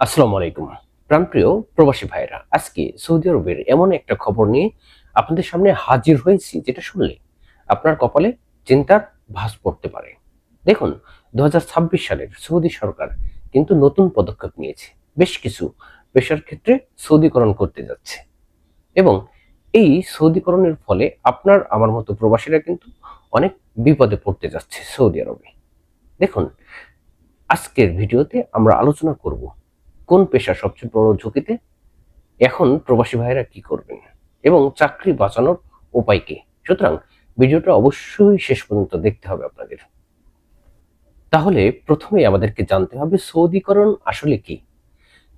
আসসালামু আলাইকুম। প্রাণপ্রিয় প্রবাসী ভাইরা আজকে সৌদি আরবের এমন একটা খবর নিয়ে আপনাদের সামনে হাজির হয়েছি যেটা শুনলে আপনার কপালে চিন্তার ভাস পড়তে পারে। দেখুন দু হাজার ছাব্বিশ সালের সৌদি সরকার কিন্তু নতুন পদক্ষেপ নিয়েছে। বেশ কিছু পেশার ক্ষেত্রে সৌদিকরণ করতে যাচ্ছে। এবং এই সৌদিকরণের ফলে আপনার, আমার মতো প্রবাসীরা কিন্তু অনেক বিপদে পড়তে যাচ্ছে সৌদি আরবে। দেখুন, আজকের ভিডিওতে আমরা আলোচনা করব কোন পেশা সবচেয়ে বড় ঝুঁকিতে? এখন প্রবাসী ভাইরা কি করবেন এবং চাকরি বাঁচানোর উপায় কি? সুতরাং ভিডিওটা অবশ্যই শেষ পর্যন্ত দেখতে হবে আপনাদের। তাহলে প্রথমে আমাদেরকে জানতে হবে সৌদিকরণ আসলে কি?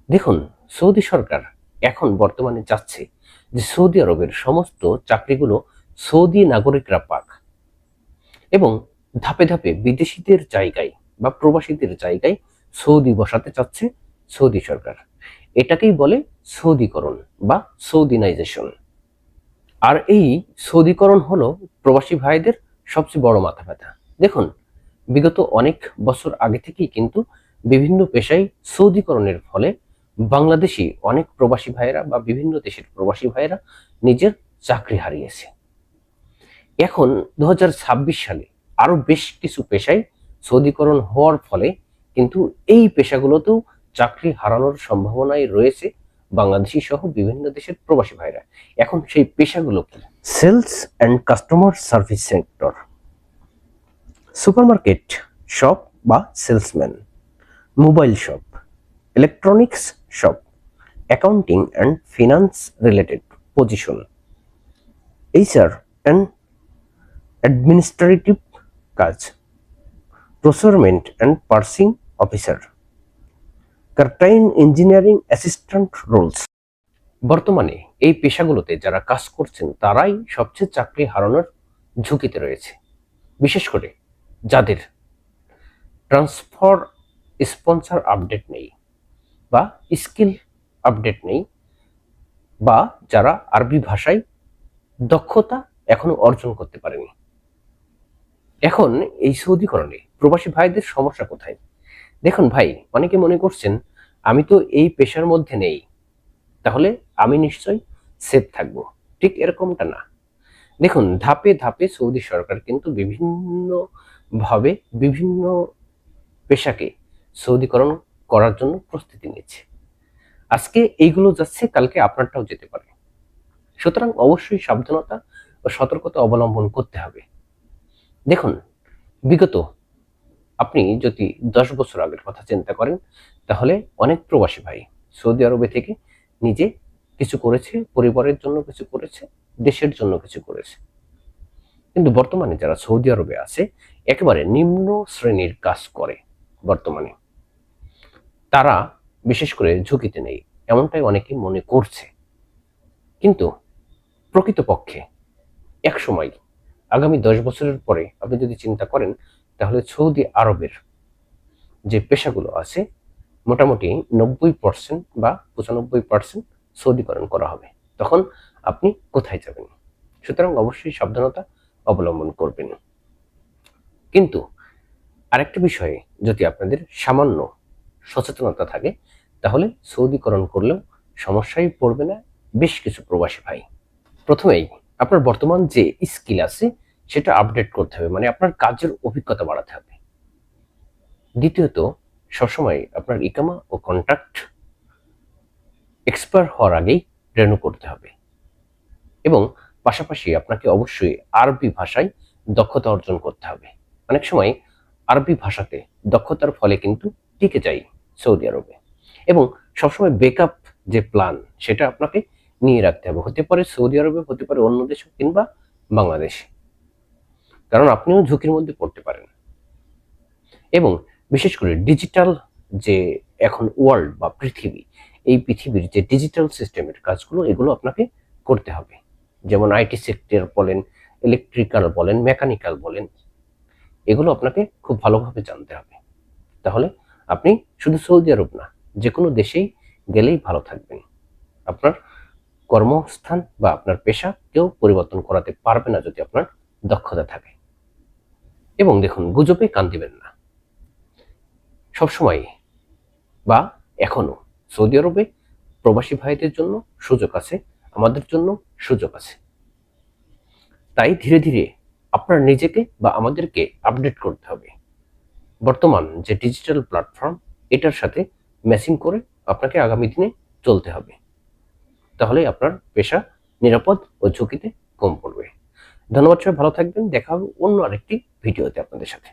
দেখুন, সৌদি সরকার এখন বর্তমানে চাচ্ছে যে সৌদি আরবের সমস্ত চাকরিগুলো সৌদি নাগরিকরা পাক এবং ধাপে ধাপে বিদেশিদের জায়গায় বা প্রবাসীদের জায়গায় সৌদি বসাতে চাচ্ছে। সৌদি সরকার। এটাকেই বলে সৌদিকরণ বা সৌদিনাইজেশন। আর এই সৌদিকরণ হলো প্রবাসী ভাইদের সবচেয়ে বড় মাথা ব্যথা। দেখুন, বিগত অনেক বছর আগে থেকেই কিন্তু বিভিন্ন পেশায় সৌদিকরণের ফলে বাংলাদেশি অনেক প্রবাসী ভাইয়েরা বা বিভিন্ন দেশের প্রবাসী ভাইয়েরা নিজের চাকরি হারিয়েছে। এখন দু হাজার ছাব্বিশ সালে আরও বেশ কিছু পেশায় সৌদিকরণ হওয়ার ফলে কিন্তু এই পেশাগুলোতেও চাকরি হারানোর সম্ভাবনাই রয়েছে বাংলাদেশি সহ বিভিন্ন দেশের প্রবাসী ভাইরা। এখন সেই পেশাগুলো কি? Sales and customer service sector supermarket shop বা salesman mobile shop electronics shop accounting and finance related position HR and administrative কাজ। Procurement and purchasing officer certain engineering assistant roles বর্তমানে এই পেশাগুলোতে যারা কাজ করছেন, তারাই সবচেয়ে চাকরি হারানোর ঝুঁকিতে রয়েছে। বিশেষ করে যাদের ট্রান্সফার স্পন্সর আপডেট নেই বা স্কিল আপডেট নেই বা যারা আরবি ভাষায় দক্ষতা এখনও অর্জন করতে পারেনি। এখন এই সৌদিকরণে প্রবাসী ভাইদের সমস্যা কোথায়? দেখুন ভাই, অনেকে মনে করছেন আমি তো এই পেশার মধ্যে নেই। তাহলে আমি নিশ্চয় সেফ থাকব। ঠিক এরকমটা না। দেখুন, ধাপে ধাপে সৌদি সরকার কিন্তু বিভিন্ন ভাবে বিভিন্ন পেশাকে সৌদিকরণ করার জন্য প্রস্তুতি নিচ্ছে আজকে এইগুলো যাচ্ছে, কালকে আপনারটাও যেতে পারে। সুতরাং অবশ্যই সাবধানতা ও সতর্কতা অবলম্বন করতে হবে। দেখুন, বিগত আপনি যদি দশ বছর আগের কথা চিন্তা করেন, তাহলে অনেক প্রবাসী ভাই সৌদি আরবে থেকে নিজে কিছু করেছে, পরিবারের জন্য কিছু করেছে, দেশের জন্য কিছু করেছে। কিন্তু বর্তমানে যারা সৌদি আরবে আছে, একেবারে নিম্ন শ্রেণির কাজ করে বর্তমানে। তারা বিশেষ করে ঝুঁকিতে নেই, এমনটাই অনেকে মনে করছে। কিন্তু প্রকৃতপক্ষে এক সময় আগামী দশ বছরের পরে আপনি যদি চিন্তা করেন তাহলে সৌদি আরবের যে পেশাগুলো আছে, মোটামুটি নব্বই পার্সেন্ট বা পঁচানব্বই পার্সেন্ট সৌদিকরণ করা হবে। তখন আপনি কোথায় যাবেন? সুতরাং অবশ্যই সাবধানতা অবলম্বন করবেন। কিন্তু আরেকটা বিষয়ে যদি আপনাদের সামান্য সচেতনতা থাকে, তাহলে সৌদিকরণ করলেও সমস্যায় পড়বে না, বেশ কিছু প্রবাসী ভাই। প্রথমেই আপনার বর্তমান যে স্কিল আছে সেটা আপডেট করতে হবে। মানে আপনার কাজের অভিজ্ঞতা বাড়াতে হবে। দ্বিতীয়ত, সবসময় আপনার ইকামা ও কন্ট্রাক্ট এক্সপায়ার হওয়ার আগেই রেনু করতে হবে। এবং পাশাপাশি আপনাকে অবশ্যই আরবি ভাষায় দক্ষতা অর্জন করতে হবে। অনেক সময় আরবি ভাষাতে দক্ষতার ফলে কিন্তু টিকে যাই সৌদি আরবে। এবং সবসময় বেকআপ যে প্ল্যান সেটা আপনাকে নিয়ে রাখতে হবে। হতে পারে সৌদি আরবে, হতে পারে অন্য দেশে কিংবা বাংলাদেশে। কারণ আপনিও ঝুঁকির মধ্যে পড়তে পারেন। এবং বিশেষ করে ডিজিটাল যে এখন ওয়ার্ল্ড বা পৃথিবী, এই পৃথিবীর যে ডিজিটাল সিস্টেমের কাজগুলো, এগুলো আপনাকে করতে হবে। যেমন আইটি সেক্টর বলেন, ইলেকট্রিক্যাল বলেন, মেকানিক্যাল বলেন, এগুলো আপনাকে খুব ভালোভাবে জানতে হবে। তাহলে আপনি শুধু সৌদি আরব না যে কোনো দেশেই গেলেই ভালো থাকবেন। আপনার কর্মস্থান বা আপনার পেশা কেউ পরিবর্তন করাতে পারবে না যদি আপনার দক্ষতা থাকে। এবং দেখুন, গুজবে কান দিবেন না। সবসময় বা এখনও সৌদি আরবে প্রবাসী ভাইদের জন্য সুযোগ আছে, আমাদের জন্য সুযোগ আছে। তাই ধীরে ধীরে আপনার নিজেকে বা আমাদেরকে আপডেট করতে হবে। বর্তমান যে ডিজিটাল প্ল্যাটফর্ম, এটার সাথে ম্যাচিং করে আপনাকে আগামী দিনে চলতে হবে। তাহলে আপনার পেশা নিরাপদ ও ঝুঁকিতে কম পড়বে ধন্যবাদ সবাই ভালো থাকবেন দেখা হবে অন্য আরেকটি ভিডিওতে আপনাদের সাথে।